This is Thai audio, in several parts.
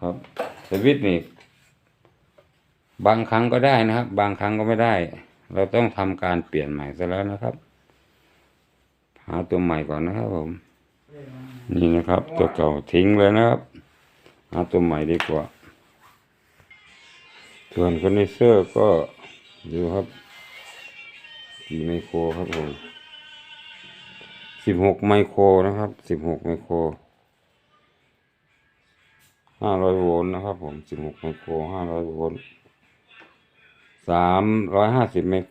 ครับสวิตช์นี่บางครั้งก็ได้นะครับ บางครั้งก็ไม่ได้ เราต้องทำการเปลี่ยนใหม่ซะแล้วนะครับ หาตัวใหม่ก่อนนะครับผม นี่นะครับ ตัวเก่าทิ้งเลยนะครับ หาตัวใหม่ดีกว่า ส่วนคอนดิเซอร์ก็ดูครับกี่ไมโครครับผมสิบหกไมโครนะครับสิบหกไมโคร ห้าร้อยโวลต์นะครับผมสิบหกไมโครห้าร้อยโวลต์สามร้อยห้าสิบเมก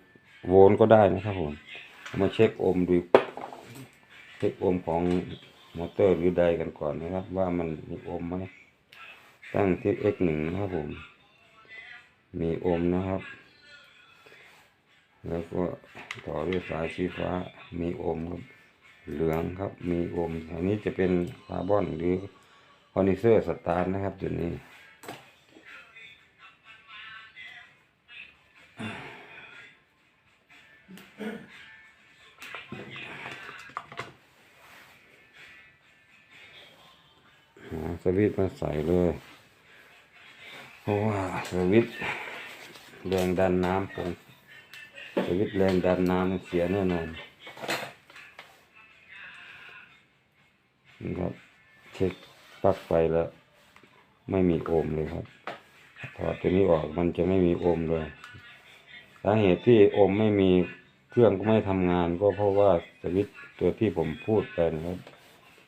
โวลต์ก็ได้นะครับผม มาเช็คโอห์มดูเช็คโอห์มของมอเตอร์หรือใดกันก่อนนะครับ ว่ามันมีโอห์มไหมตั้งที่ x หนึ่งนะครับผม มีโอห์มนะครับ แล้วก็ต่อด้วยสายสีฟ้ามีโอห์มครับเหลืองครับ มีโอห์มอันนี้จะเป็นคาร์บอนหรือ อนิเซอร์สตาร์ทนะครับจุดนี้หาสวิตมาใส่เลย เพราะว่าสวิตแรงดันน้ำผมสวิตแรงดันน้ำเสียแน่นอนนี่ครับ เช็ค ลั๊กไฟแล้ว ไม่มีโอห์มเลยครับ ถอดตัวนี้ออกมันจะไม่มีโอห์มเลยสาเหตุที่โอห์มไม่มีเครื่องก็ไม่ทำงาน ก็เพราะว่าสวิตตัวที่ผมพูดไปนะครับ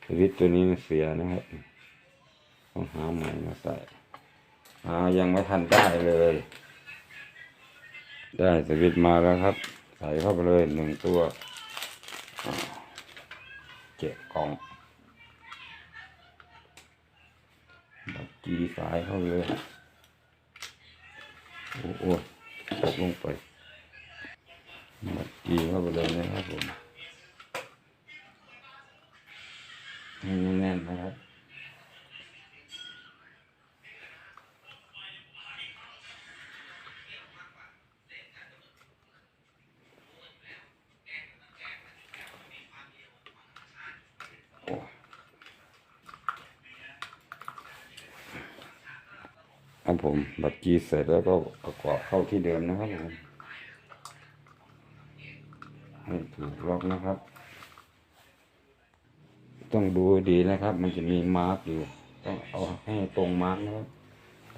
สวิตตัวนี้เสียนะครับต้องหาใหม่มาใส่อายังไม่ทันได้เลย ได้สวิตมาแล้วครับ ใส่เข้าไปเลยหนึ่งตัวเก็บกล่อง จีสายเข้าเลย โอ้โหตกลงไปมากจีเข้าไปเลยนะครับผมให้แน่นนะครับ ครับผมบัตรจีเสร็จแล้วก็ประกอบเข้าที่เดิมนะครับผมให้ถูกล็อกนะครับ ต้องดูดีนะครับ มันจะมีมาร์กอยู่ ต้องเอาให้ตรงมาร์กนะครับ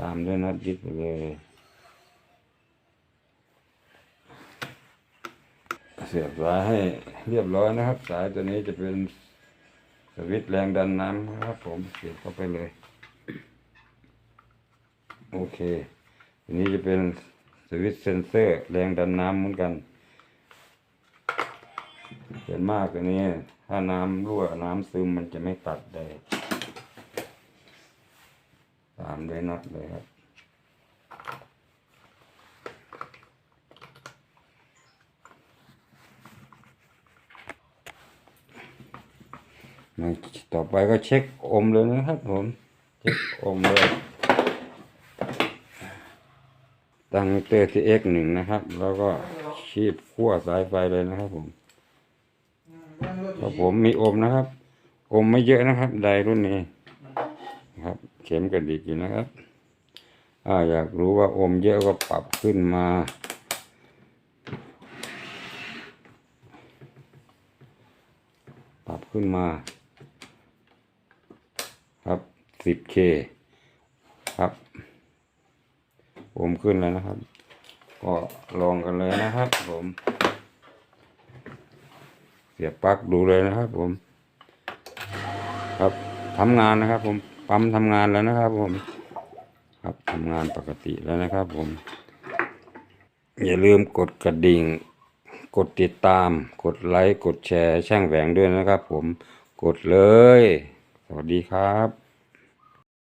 ตามด้วยนัดยึดไปเลยเสียบสายให้เรียบร้อยนะครับ สายตัวนี้จะเป็นสวิตช์แรงดันน้ำนะครับผมเสียบเข้าไปเลย โอเคอันนี้จะเป็นสวิตช์เซนเซอร์แรงดันน้ำเหมือนกันเห็นมากกว่านี้ ถ้าน้ำรั่วน้ำซึมมันจะไม่ตัดได้ ตามด้วยน็อตเลยครับต่อไปก็เช็คอมเลยนะครับผม เช็คอมเลย ตั้งเตอร์ที่ x หนึ่งนะครับ แล้วก็ชีพขั้วสายไฟเลยนะครับผมครับผมมีอมนะครับ อมไม่เยอะนะครับ ไดรุ่นนี้นะครับ เข็มกระดิกอยู่นะครับอาอยากรู้ว่าอมเยอะก็ปรับขึ้นมาปรับขึ้นมา ครับ 10k ค ผมขึ้นแล้วนะครับ ก็ลองกันเลยนะครับ ผม เสียบปลั๊กดูเลยนะครับ ผม ครับทำงานนะครับ ผมปั๊มทำงานแล้วนะครับ ผม ครับทำงานปกติแล้วนะครับ ผม อย่าลืมกดกระดิ่ง กดติดตาม กดไลค์ กดแชร์ ช่างแหวงด้วยนะครับ ผม กดเลย สวัสดีครับ